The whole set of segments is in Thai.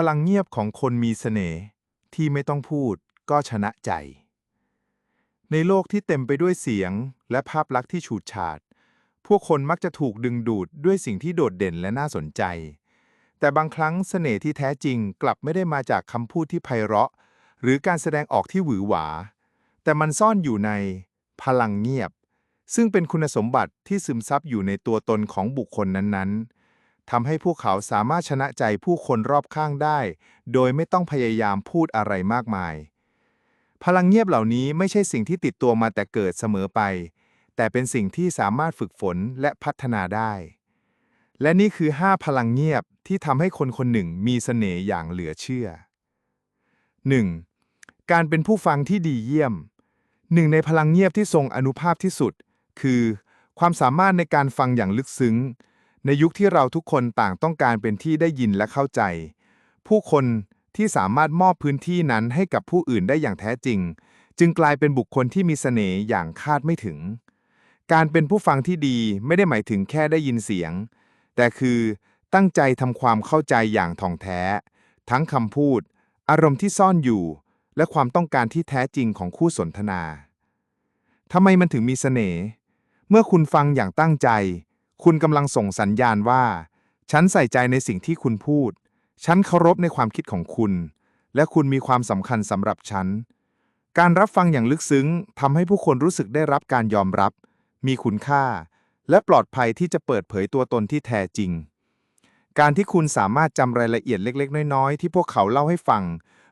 พลังเงียบของคนมีเสน่ห์ที่ไม่ต้องพูดก็ชนะใจ ในโลกที่เต็มไปด้วยเสียงและภาพลักษณ์ที่ฉูดฉาด พวกคนมักจะถูกดึงดูดด้วยสิ่งที่โดดเด่นและน่าสนใจ แต่บางครั้งเสน่ห์ที่แท้จริงกลับไม่ได้มาจากคำพูดที่ไพเราะ หรือการแสดงออกที่หวือหวา แต่มันซ่อนอยู่ในพลังเงียบ ซึ่งเป็นคุณสมบัติที่ซึมซับอยู่ในตัวตนของบุคคลนั้นๆ ทำให้พวกเขาสามารถชนะใจผู้คนรอบข้างได้ โดยไม่ต้องพยายามพูดอะไรมากมาย พลังเงียบเหล่านี้ไม่ใช่สิ่งที่ติดตัวมาแต่เกิดเสมอไป แต่เป็นสิ่งที่สามารถฝึกฝนและพัฒนาได้ และนี่คือ 5 พลังเงียบที่ทำให้คนคนหนึ่งมีเสน่ห์อย่างเหลือเชื่อ 1. การเป็นผู้ฟังที่ดีเยี่ยม หนึ่งในพลังเงียบที่ทรงอนุภาพที่สุด คือ ความสามารถในการฟังอย่างลึกซึ้ง ในยุคที่เราทุกคนต่างต้องการเป็นที่ได้ยินและเข้าใจ ผู้คนที่สามารถมอบพื้นที่นั้นให้กับผู้อื่นได้อย่างแท้จริง จึงกลายเป็นบุคคลที่มีเสน่ห์อย่างคาดไม่ถึง การเป็นผู้ฟังที่ดีไม่ได้หมายถึงแค่ได้ยินเสียง แต่คือตั้งใจทำความเข้าใจอย่างท่องแท้ ทั้งคำพูด อารมณ์ที่ซ่อนอยู่ และความต้องการที่แท้จริงของคู่สนทนาทำไมมันถึงมีเสน่ห์เมื่อคุณฟังอย่างตั้งใจ คุณกำลังส่งสัญญาณว่า ฉันใส่ใจในสิ่งที่คุณพูด ฉันเคารพในความคิดของคุณ และคุณมีความสำคัญสำหรับฉัน การรับฟังอย่างลึกซึ้งทำให้ผู้คนรู้สึกได้รับการยอมรับ มีคุณค่า และปลอดภัยที่จะเปิดเผยตัวตนที่แท้จริง การที่คุณสามารถจำรายละเอียดเล็ก ๆ น้อย ๆ ที่พวกเขาเล่าให้ฟัง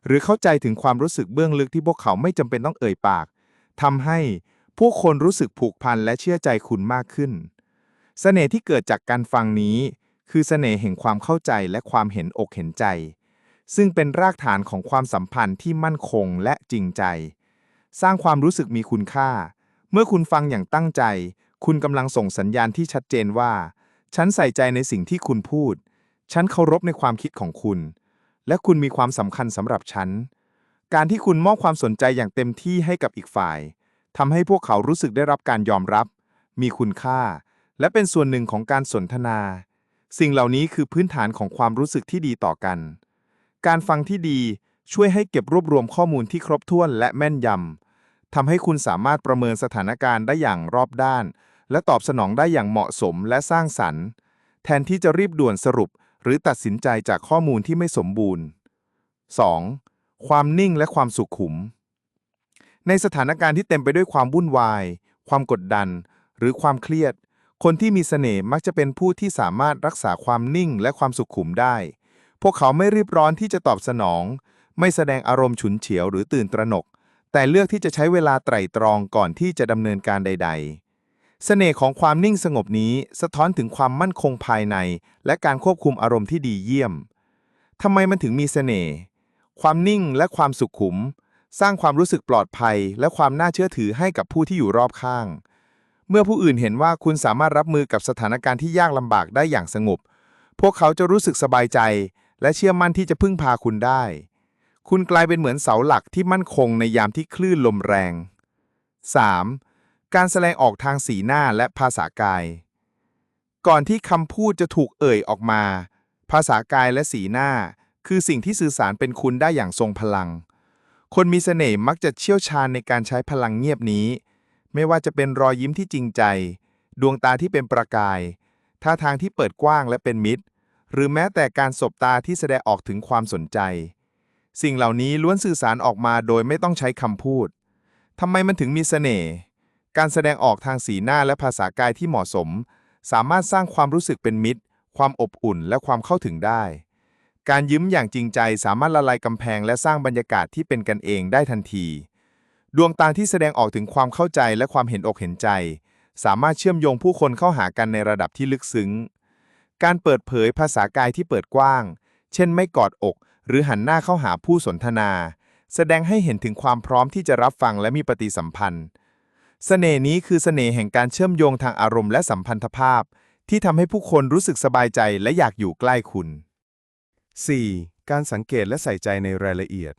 หรือเข้าใจถึงความรู้สึกเบื้องลึกที่พวกเขาไม่จำเป็นต้องเอ่ยปากทำให้ผู้คนรู้สึกผูกพันและเชื่อใจคุณมากขึ้น เสน่ห์ที่เกิดจากการฟังนี้ คือเสน่ห์แห่งความเข้าใจและความเห็นอกเห็นใจ ซึ่งเป็นรากฐานของความสัมพันธ์ที่มั่นคงและจริงใจ สร้างความรู้สึกมีคุณค่า เมื่อคุณฟังอย่างตั้งใจ คุณกำลังส่งสัญญาณที่ชัดเจนว่า ฉันใส่ใจในสิ่งที่คุณพูด ฉันเคารพในความคิดของคุณ และคุณมีความสำคัญสำหรับฉัน การที่คุณมอบความสนใจอย่างเต็มที่ให้กับอีกฝ่ายทำให้พวกเขารู้สึกได้รับการยอมรับ มีคุณค่า และเป็นส่วนหนึ่งของการสนทนา สิ่งเหล่านี้คือพื้นฐานของความรู้สึกที่ดีต่อกัน การฟังที่ดีช่วยให้เก็บรวบรวมข้อมูลที่ครบถ้วนและแม่นยำทำให้คุณสามารถประเมินสถานการณ์ได้อย่างรอบด้าน และตอบสนองได้อย่างเหมาะสมและสร้างสรรค์ แทนที่จะรีบด่วนสรุป หรือตัดสินใจจากข้อมูลที่ไม่สมบูรณ์ 2. ความนิ่งและความสุขุม ในสถานการณ์ที่เต็มไปด้วยความวุ่นวาย ความกดดัน หรือความเครียด คนที่มีเสน่ห์มักจะเป็นผู้ที่สามารถรักษาความนิ่งและความสุขุมได้ พวกเขาไม่รีบร้อนที่จะตอบสนอง ไม่แสดงอารมณ์ฉุนเฉียวหรือตื่นตระหนก แต่เลือกที่จะใช้เวลาไตร่ตรองก่อนที่จะดำเนินการใดๆเสน่ห์ของความนิ่งสงบนี้สะท้อนถึงความมั่นคงภายใน และการควบคุมอารมณ์ที่ดีเยี่ยม ทำไมมันถึงมีเสน่ห์ ความนิ่งและความสุขุม สร้างความรู้สึกปลอดภัย และความน่าเชื่อถือให้กับผู้ที่อยู่รอบข้าง เมื่อผู้อื่นเห็นว่าคุณสามารถรับมือกับสถานการณ์ที่ยากลำบากได้อย่างสงบ พวกเขาจะรู้สึกสบายใจ และเชื่อมั่นที่จะพึ่งพาคุณได้ คุณกลายเป็นเหมือนเสาหลักที่มั่นคงในยามที่คลื่นลมแรง 3. การแสดงออกทางสีหน้าและภาษากาย ก่อนที่คำพูดจะถูกเอ่ยออกมา ภาษากายและสีหน้า คือสิ่งที่สื่อสารเป็นคุณได้อย่างทรงพลัง คนมีเสน่ห์มักจะเชี่ยวชาญในการใช้พลังเงียบนี้ ไม่ว่าจะเป็นรอยยิ้มที่จริงใจ ดวงตาที่เป็นประกาย ท่าทางที่เปิดกว้างและเป็นมิตร หรือแม้แต่การสบตาที่แสดงออกถึงความสนใจ สิ่งเหล่านี้ล้วนสื่อสารออกมาโดยไม่ต้องใช้คำพูดทำไมมันถึงมีเสน่ห์ การแสดงออกทางสีหน้าและภาษากายที่เหมาะสม สามารถสร้างความรู้สึกเป็นมิตร ความอบอุ่นและความเข้าถึงได้ การยิ้มอย่างจริงใจสามารถละลายกำแพงและสร้างบรรยากาศที่เป็นกันเองได้ทันที ดวงตาที่แสดงออกถึงความเข้าใจและความเห็นอกเห็นใจ สามารถเชื่อมโยงผู้คนเข้าหากันในระดับที่ลึกซึ้ง การเปิดเผยภาษากายที่เปิดกว้าง เช่นไม่กอดอก หรือหันหน้าเข้าหาผู้สนทนา แสดงให้เห็นถึงความพร้อมที่จะรับฟังและมีปฏิสัมพันธ์ เสน่ห์นี้คือเสน่ห์แห่งการเชื่อมโยงทางอารมณ์และสัมพันธภาพ ที่ทำให้ผู้คนรู้สึกสบายใจและอยากอยู่ใกล้คุณ 4. การสังเกตและใส่ใจในรายละเอียด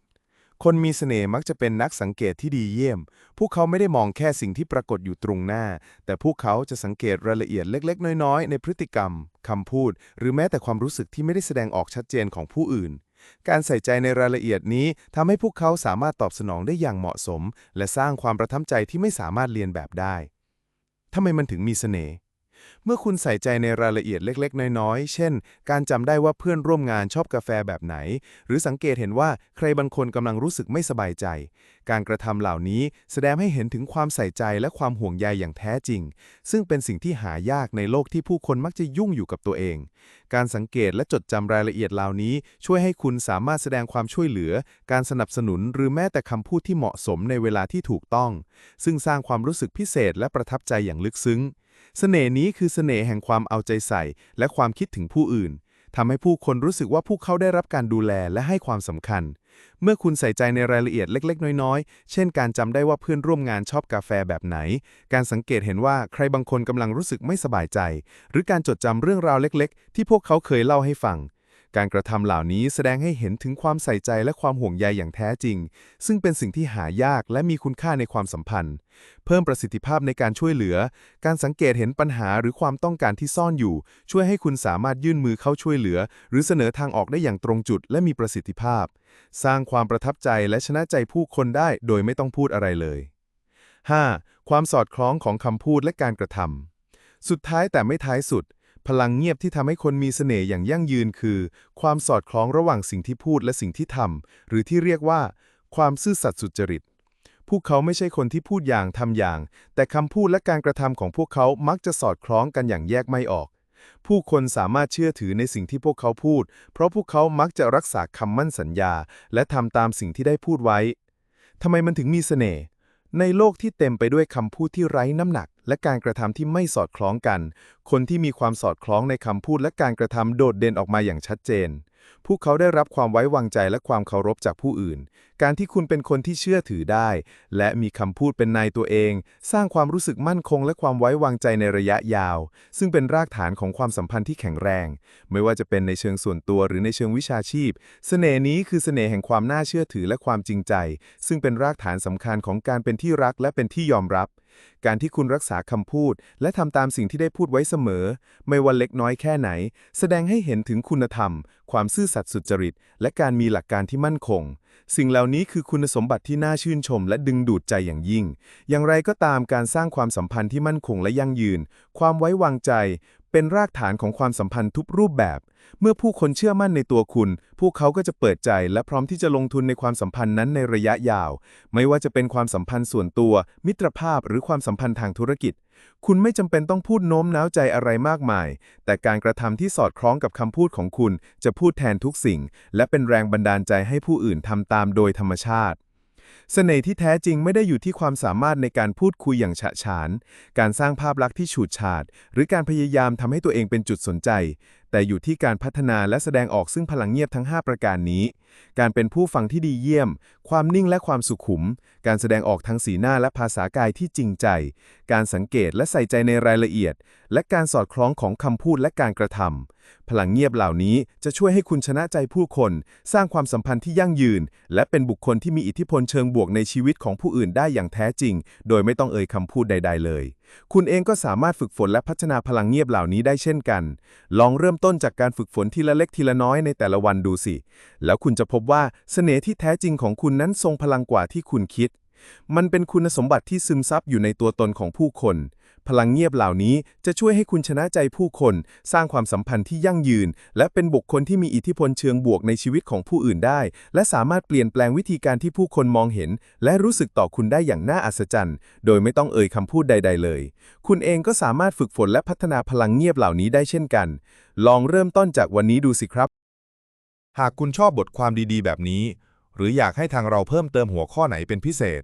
คนมีเสน่ห์มักจะเป็นนักสังเกตที่ดีเยี่ยม พวกเขาไม่ได้มองแค่สิ่งที่ปรากฏอยู่ตรงหน้า แต่พวกเขาจะสังเกตรายละเอียดเล็ก ๆ น้อย ๆ ในพฤติกรรม คำพูด หรือแม้แต่ความรู้สึกที่ไม่ได้แสดงออกชัดเจนของผู้อื่น การใส่ใจในรายละเอียดนี้ทำให้พวกเขาสามารถตอบสนองได้อย่างเหมาะสม และสร้างความประทับใจที่ไม่สามารถเรียนแบบได้ทำไมมันถึงมีเสน่ห์ เมื่อคุณใส่ใจในรายละเอียดเล็ก ๆ น้อย ๆ เช่น การจำได้ว่าเพื่อนร่วมงานชอบกาแฟแบบไหน หรือสังเกตเห็นว่าใครบางคนกำลังรู้สึกไม่สบายใจ การกระทำเหล่านี้แสดงให้เห็นถึงความใส่ใจและความห่วงใยอย่างแท้จริง ซึ่งเป็นสิ่งที่หายากในโลกที่ผู้คนมักจะยุ่งอยู่กับตัวเอง การสังเกตและจดจำรายละเอียดเหล่านี้ ช่วยให้คุณสามารถแสดงความช่วยเหลือ การสนับสนุนหรือแม้แต่คำพูดที่เหมาะสมในเวลาที่ถูกต้อง ซึ่งสร้างความรู้สึกพิเศษและประทับใจอย่างลึกซึ้ง เสน่ห์นี้คือเสน่ห์แห่งความเอาใจใส่ และความคิดถึงผู้อื่นทำให้ผู้คนรู้สึกว่าพวกเขาได้รับการดูแลและให้ความสำคัญ เมื่อคุณใส่ใจในรายละเอียดเล็ก ๆ น้อยๆ เช่นการจำได้ว่าเพื่อนร่วมงานชอบกาแฟแบบไหน การสังเกตเห็นว่าใครบางคนกำลังรู้สึกไม่สบายใจ หรือการจดจำเรื่องราวเล็ก ๆ ที่พวกเขาเคยเล่าให้ฟัง การกระทำเหล่านี้แสดงให้เห็นถึงความใส่ใจและความห่วงใยอย่างแท้จริง ซึ่งเป็นสิ่งที่หายากและมีคุณค่าในความสัมพันธ์ เพิ่มประสิทธิภาพในการช่วยเหลือ การสังเกตเห็นปัญหาหรือความต้องการที่ซ่อนอยู่ ช่วยให้คุณสามารถยื่นมือเข้าช่วยเหลือ หรือเสนอทางออกได้อย่างตรงจุดและมีประสิทธิภาพ สร้างความประทับใจและชนะใจผู้คนได้โดยไม่ต้องพูดอะไรเลย 5. ความสอดคล้องของคำพูดและการกระทำสุดท้ายแต่ไม่ท้ายสุด พลังเงียบที่ทำให้คนมีเสน่ห์อย่างยั่งยืนคือ ความสอดคล้องระหว่างสิ่งที่พูดและสิ่งที่ทำหรือที่เรียกว่า ความซื่อสัตย์สุจริต พวกเขาไม่ใช่คนที่พูดอย่างทำอย่าง แต่คำพูดและการกระทำของพวกเขามักจะสอดคล้องกันอย่างแยกไม่ออก ผู้คนสามารถเชื่อถือในสิ่งที่พวกเขาพูด เพราะพวกเขามักจะรักษาคำมั่นสัญญา และทำตามสิ่งที่ได้พูดไว้ทำไมมันถึงมีเสน่ห์ ในโลกที่เต็มไปด้วยคำพูดที่ไร้น้ำหนัก และการกระทำที่ไม่สอดคล้องกัน คนที่มีความสอดคล้องในคำพูดและการกระทำโดดเด่นออกมาอย่างชัดเจน พวกเขาได้รับความไว้วางใจและความเคารพจากผู้อื่น การที่คุณเป็นคนที่เชื่อถือได้ และมีคำพูดเป็นนายตัวเอง สร้างความรู้สึกมั่นคงและความไว้วางใจในระยะยาว ซึ่งเป็นรากฐานของความสัมพันธ์ที่แข็งแรง ไม่ว่าจะเป็นในเชิงส่วนตัวหรือในเชิงวิชาชีพ เสน่ห์นี้คือเสน่ห์แห่งความน่าเชื่อถือและความจริงใจ ซึ่งเป็นรากฐานสำคัญของการเป็นที่รักและเป็นที่ยอมรับ การที่คุณรักษาคำพูด และทำตามสิ่งที่ได้พูดไว้เสมอ ไม่ว่าเล็กน้อยแค่ไหน แสดงให้เห็นถึงคุณธรรม ความซื่อสัตย์สุจริต และการมีหลักการที่มั่นคง สิ่งเหล่านี้คือคุณสมบัติที่น่าชื่นชม และดึงดูดใจอย่างยิ่ง อย่างไรก็ตามการสร้างความสัมพันธ์ที่มั่นคงและยั่งยืน ความไว้วางใจ เป็นรากฐานของความสัมพันธ์ทุกรูปแบบ เมื่อผู้คนเชื่อมั่นในตัวคุณ พวกเขาก็จะเปิดใจและพร้อมที่จะลงทุนในความสัมพันธ์นั้นในระยะยาว ไม่ว่าจะเป็นความสัมพันธ์ส่วนตัว มิตรภาพหรือความสัมพันธ์ทางธุรกิจ คุณไม่จำเป็นต้องพูดโน้มน้าวใจอะไรมากมาย แต่การกระทำที่สอดคล้องกับคำพูดของคุณ จะพูดแทนทุกสิ่ง และเป็นแรงบันดาลใจให้ผู้อื่นทำตามโดยธรรมชาติ เสน่ห์ที่แท้จริงไม่ได้อยู่ที่ความสามารถในการพูดคุยอย่างฉะฉาน การสร้างภาพลักษณ์ที่ฉูดฉาด หรือการพยายามทำให้ตัวเองเป็นจุดสนใจแต่อยู่ที่การพัฒนาและแสดงออกซึ่งพลังเงียบทั้ง 5 ประการนี้ การเป็นผู้ฟังที่ดีเยี่ยม ความนิ่งและความสุขุม การแสดงออกทางสีหน้าและภาษากายที่จริงใจ การสังเกตและใส่ใจในรายละเอียด และการสอดคล้องของคำพูดและการกระทำพลังเงียบเหล่านี้จะช่วยให้คุณชนะใจผู้คน สร้างความสัมพันธ์ที่ยั่งยืน และเป็นบุคคลที่มีอิทธิพลเชิงบวกในชีวิตของผู้อื่นได้อย่างแท้จริง โดยไม่ต้องเอ่ยคำพูดใด ๆ เลย คุณเองก็สามารถฝึกฝนและพัฒนาพลังเงียบเหล่านี้ได้เช่นกัน ลองเริ่มต้นจากการฝึกฝนทีละเล็กทีละน้อยในแต่ละวันดูสิ แล้วคุณจะพบว่าเสน่ห์ที่แท้จริงของคุณนั้นทรงพลังกว่าที่คุณคิด มันเป็นคุณสมบัติที่ซึมซับอยู่ในตัวตนของผู้คน พลังเงียบเหล่านี้จะช่วยให้คุณชนะใจผู้คน สร้างความสัมพันธ์ที่ยั่งยืน และเป็นบุคคลที่มีอิทธิพลเชิงบวกในชีวิตของผู้อื่นได้ และสามารถเปลี่ยนแปลงวิธีการที่ผู้คนมองเห็น และรู้สึกต่อคุณได้อย่างน่าอัศจรรย์ โดยไม่ต้องเอ่ยคำพูดใด ๆ เลย คุณเองก็สามารถฝึกฝนและพัฒนาพลังเงียบเหล่านี้ได้เช่นกัน ลองเริ่มต้นจากวันนี้ดูสิครับ หากคุณชอบบทความดีๆ แบบนี้ หรืออยากให้ทางเราเพิ่มเติมหัวข้อไหนเป็นพิเศษ